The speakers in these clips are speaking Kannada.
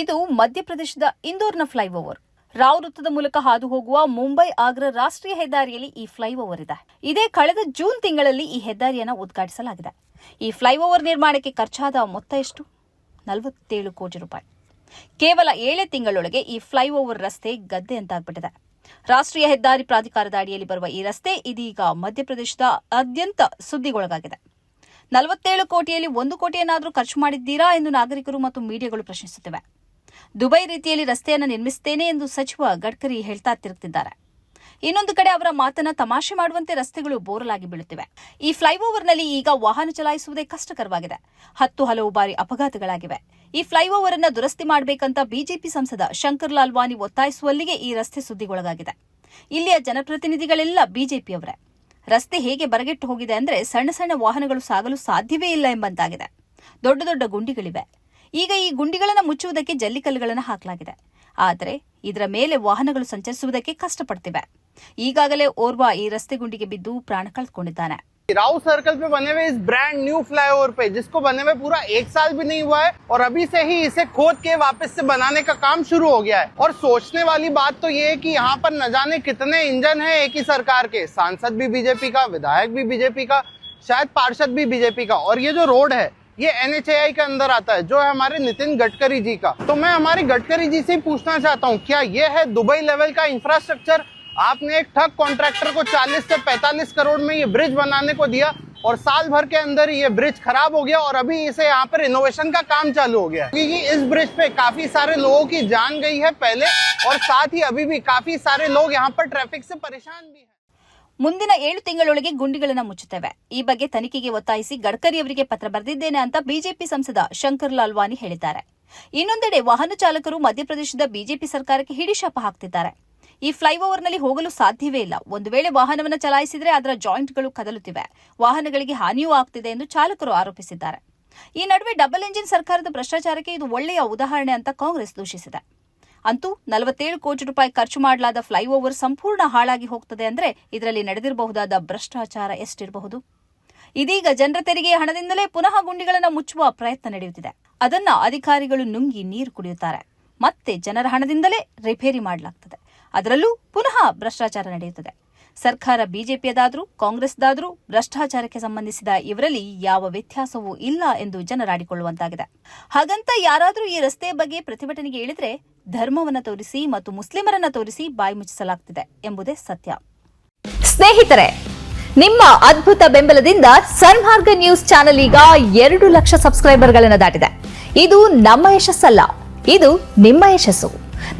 ಇದು ಮಧ್ಯಪ್ರದೇಶದ ಇಂದೋರ್ನ ಫ್ಲೈಓವರ್. ರಾವ್ ವೃತ್ತದ ಮೂಲಕ ಹಾದು ಹೋಗುವ ಮುಂಬೈ ಆಗ್ರಾ ರಾಷ್ಟ್ರೀಯ ಹೆದ್ದಾರಿಯಲ್ಲಿ ಈ ಫ್ಲೈಓವರ್ ಇದೆ. ಇದೇ ಕಳೆದ ಜೂನ್ ತಿಂಗಳಲ್ಲಿ ಈ ಹೆದ್ದಾರಿಯನ್ನು ಉದ್ಘಾಟಿಸಲಾಗಿದೆ. ಈ ಫ್ಲೈಓವರ್ ನಿರ್ಮಾಣಕ್ಕೆ ಖರ್ಚಾದ ಮೊತ್ತ ಎಷ್ಟು? ನಲವತ್ತೇಳು ಕೋಟಿ ರೂಪಾಯಿ. ಕೇವಲ ಏಳೇ ತಿಂಗಳೊಳಗೆ ಈ ಫ್ಲೈಓವರ್ ರಸ್ತೆ ಗದ್ದೆ ಅಂತಾಗ್ಬಿಟ್ಟಿದೆ. ರಾಷ್ಟ್ರೀಯ ಹೆದ್ದಾರಿ ಪ್ರಾಧಿಕಾರದ ಅಡಿಯಲ್ಲಿ ಬರುವ ಈ ರಸ್ತೆ ಇದೀಗ ಮಧ್ಯಪ್ರದೇಶದ ಅತ್ಯಂತ ಸುದ್ದಿಗೊಳಗಾಗಿದೆ. ನಲವತ್ತೇಳು ಕೋಟಿಯಲ್ಲಿ ಒಂದು ಕೋಟಿಯನ್ನಾದರೂ ಖರ್ಚು ಮಾಡಿದ್ದೀರಾ ಎಂದು ನಾಗರಿಕರು ಮತ್ತು ಮೀಡಿಯಾಗಳು ಪ್ರಶ್ನಿಸುತ್ತಿವೆ. ದುಬೈ ರೀತಿಯಲ್ಲಿ ರಸ್ತೆಯನ್ನು ನಿರ್ಮಿಸುತ್ತೇನೆ ಎಂದು ಸಚಿವ ಗಡ್ಕರಿ ಹೇಳ್ತಾ ತಿರುಗುತ್ತಿದ್ದಾರೆ ಇನ್ನೊಂದು ಕಡೆ ಅವರ ಮಾತನ್ನ ತಮಾಷೆ ಮಾಡುವಂತೆ ರಸ್ತೆಗಳು ಬೋರಲಾಗಿ ಬೀಳುತ್ತಿವೆ. ಈ ಫ್ಲೈಓವರ್ನಲ್ಲಿ ಈಗ ವಾಹನ ಚಲಾಯಿಸುವುದೇ ಕಷ್ಟಕರವಾಗಿದೆ. ಹತ್ತು ಹಲವು ಬಾರಿ ಅಪಘಾತಗಳಾಗಿವೆ. ಈ ಫ್ಲೈಓವರ್ ಅನ್ನ ದುರಸ್ತಿ ಮಾಡಬೇಕಂತ ಬಿಜೆಪಿ ಸಂಸದ ಶಂಕರ್ ಲಾಲ್ ವಾನಿ ಒತ್ತಾಯಿಸುವಲ್ಲಿಗೆ ಈ ರಸ್ತೆ ಸುದ್ದಿಗೊಳಗಾಗಿದೆ. ಇಲ್ಲಿಯ ಜನಪ್ರತಿನಿಧಿಗಳೆಲ್ಲ ಬಿಜೆಪಿಯವರೇ. ರಸ್ತೆ ಹೇಗೆ ಬರಗೆಟ್ಟು ಹೋಗಿದೆ ಅಂದ್ರೆ ಸಣ್ಣ ಸಣ್ಣ ವಾಹನಗಳು ಸಾಗಲು ಸಾಧ್ಯವೇ ಇಲ್ಲ ಎಂಬಂತಾಗಿದೆ. ದೊಡ್ಡ ದೊಡ್ಡ ಗುಂಡಿಗಳಿವೆ. ಈಗ ಈ ಗುಂಡಿಗಳನ್ನು ಮುಚ್ಚುವುದಕ್ಕೆ ಜಲ್ಲಿಕಲ್ಲುಗಳನ್ನು ಹಾಕಲಾಗಿದೆ ಆದರೆ ಇದರ ಮೇಲೆ ವಾಹನಗಳು ಸಂಚರಿಸುವುದಕ್ಕೆ ಕಷ್ಟಪಡ್ತಿವೆ ಈಗಾಗಲೇ ಓರ್ವ ಈ ರಸ್ತೆ ಗುಂಡಿಗೆ ಬಿದ್ದು ಪ್ರಾಣ ಕಳೆದುಕೊಂಡಿದ್ದಾನೆ राव सर्कल पे बने हुए इस ब्रांड न्यू फ्लाईओवर पे जिसको बने हुए पूरा एक साल भी नहीं हुआ है और अभी से ही इसे खोद के वापस से बनाने का काम शुरू हो गया है और सोचने वाली बात तो ये है कि यहाँ पर न जाने कितने इंजन हैं एक ही सरकार के सांसद भी बीजेपी का विधायक भी बीजेपी का शायद पार्षद भी बीजेपी का और ये जो रोड है ये एनएचएआई के अंदर आता है, जो है हमारे नितिन गडकरी जी का। तो मैं हमारे गडकरी जी से पूछना चाहता हूँ, क्या ये है दुबई लेवल का इंफ्रास्ट्रक्चर आपने एक ठग कॉन्ट्रैक्टर को 40 से 45 करोड़ में ये ब्रिज बनाने को दिया और साल भर के अंदर ये ब्रिज खराब हो गया और अभी इसे यहाँ पर इनोवेशन का काम चालू हो गया। क्योंकि इस ब्रिज पे काफ़ी सारे लोगों की जान गई है पहले और साथ ही अभी भी काफ़ी सारे लोग यहाँ पर ट्रैफ़िक से परेशान भी हैं। ಮುಂದಿನ ಏಳು ತಿಂಗಳೊಳಗೆ ಗುಂಡಿಗಳನ್ನು ಮುಚ್ಚುತ್ತೇವೆ. ಈ ಬಗ್ಗೆ ತನಿಖೆಗೆ ಒತ್ತಾಯಿಸಿ ಗಡ್ಕರಿ ಅವರಿಗೆ ಪತ್ರ ಬರೆದಿದ್ದೇನೆ ಅಂತ ಬಿಜೆಪಿ ಸಂಸದ ಶಂಕರ್ ಲಾಲ್ವಾನಿ ಹೇಳಿದ್ದಾರೆ. ಇನ್ನೊಂದೆಡೆ ವಾಹನ ಚಾಲಕರು ಮಧ್ಯಪ್ರದೇಶದ ಬಿಜೆಪಿ ಸರ್ಕಾರಕ್ಕೆ ಹಿಡಿಶಾಪ ಹಾಕ್ತಿದ್ದಾರೆ. ಈ ಫ್ಲೈಓವರ್ನಲ್ಲಿ ಹೋಗಲು ಸಾಧ್ಯವೇ ಇಲ್ಲ. ಒಂದು ವೇಳೆ ವಾಹನವನ್ನು ಚಲಾಯಿಸಿದರೆ ಅದರ ಜಾಯಿಂಟ್ಗಳು ಕದಲುತ್ತಿವೆ. ವಾಹನಗಳಿಗೆ ಹಾನಿಯೂ ಆಗ್ತಿದೆ ಎಂದು ಚಾಲಕರು ಆರೋಪಿಸಿದ್ದಾರೆ. ಈ ನಡುವೆ ಡಬಲ್ ಎಂಜಿನ್ ಸರ್ಕಾರದ ಭ್ರಷ್ಟಾಚಾರಕ್ಕೆ ಇದು ಒಳ್ಳೆಯ ಉದಾಹರಣೆ ಅಂತ ಕಾಂಗ್ರೆಸ್ ದೂಷಿಸಿದೆ. ಅಂತೂ ನಲವತ್ತೇಳು ಕೋಟಿ ರೂಪಾಯಿ ಖರ್ಚು ಮಾಡಲಾದ ಫ್ಲೈಓವರ್ ಸಂಪೂರ್ಣ ಹಾಳಾಗಿ ಹೋಗ್ತದೆ ಅಂದ್ರೆ ಇದರಲ್ಲಿ ನಡೆದಿರಬಹುದಾದ ಭ್ರಷ್ಟಾಚಾರ ಎಷ್ಟಿರಬಹುದು? ಇದೀಗ ಜನರ ತೆರಿಗೆ ಹಣದಿಂದಲೇ ಪುನಃ ಗುಂಡಿಗಳನ್ನು ಮುಚ್ಚುವ ಪ್ರಯತ್ನ ನಡೆಯುತ್ತಿದೆ. ಅದನ್ನ ಅಧಿಕಾರಿಗಳು ನುಂಗಿ ನೀರು ಕುಡಿಯುತ್ತಾರೆ. ಮತ್ತೆ ಜನರ ಹಣದಿಂದಲೇ ರಿಪೇರಿ ಮಾಡಲಾಗ್ತದೆ. ಅದರಲ್ಲೂ ಪುನಃ ಭ್ರಷ್ಟಾಚಾರ ನಡೆಯುತ್ತದೆ. ಸರ್ಕಾರ ಬಿಜೆಪಿಯದಾದರೂ, ಕಾಂಗ್ರೆಸ್ದಾದರೂ ಭ್ರಷ್ಟಾಚಾರಕ್ಕೆ ಸಂಬಂಧಿಸಿದ ಇವರಲ್ಲಿ ಯಾವ ವ್ಯತ್ಯಾಸವೂ ಇಲ್ಲ ಎಂದು ಜನರಾಡಿಕೊಳ್ಳುವಂತಾಗಿದೆ. ಹಾಗಂತ ಯಾರಾದರೂ ಈ ರಸ್ತೆಯ ಬಗ್ಗೆ ಪ್ರತಿಭಟನೆಗೆ ಇಳಿದ್ರೆ ಧರ್ಮವನ್ನ ತೋರಿಸಿ ಮತ್ತು ಮುಸ್ಲಿಮರನ್ನ ತೋರಿಸಿ ಬಾಯಿ ಮುಚ್ಚಿಸಲಾಗ್ತಿದೆ ಎಂಬುದೇ ಸತ್ಯ. ಸ್ನೇಹಿತರೆ, ನಿಮ್ಮ ಅದ್ಭುತ ಬೆಂಬಲದಿಂದ ಸನ್ಮಾರ್ಗ ನ್ಯೂಸ್ ಚಾನೆಲ್ ಈಗ ಎರಡು ಲಕ್ಷ ಸಬ್ಸ್ಕ್ರೈಬರ್ಗಳನ್ನು ದಾಟಿದೆ. ಇದು ನಮ್ಮ ಯಶಸ್ಸಲ್ಲ, ಇದು ನಿಮ್ಮ ಯಶಸ್ಸು.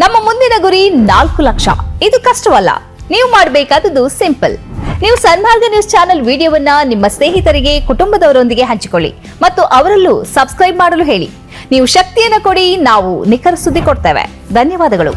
ನಮ್ಮ ಮುಂದಿನ ಗುರಿ ನಾಲ್ಕು ಲಕ್ಷ. ಇದು ಕಷ್ಟವಲ್ಲ, ನೀವು ಮಾಡಬೇಕಾದದ್ದು ಸಿಂಪಲ್. ನೀವು ಸನ್ಮಾರ್ಗ ನ್ಯೂಸ್ ಚಾನೆಲ್ ವಿಡಿಯೋವನ್ನ ನಿಮ್ಮ ಸ್ನೇಹಿತರಿಗೆ, ಕುಟುಂಬದವರೊಂದಿಗೆ ಹಂಚಿಕೊಳ್ಳಿ ಮತ್ತು ಅವರಲ್ಲೂ ಸಬ್ಸ್ಕ್ರೈಬ್ ಮಾಡಲು ಹೇಳಿ. ನೀವು ಶಕ್ತಿಯನ್ನು ಕೊಡಿ, ನಾವು ನಿಖರ ಸುದ್ದಿ ಕೊಡ್ತೇವೆ. ಧನ್ಯವಾದಗಳು.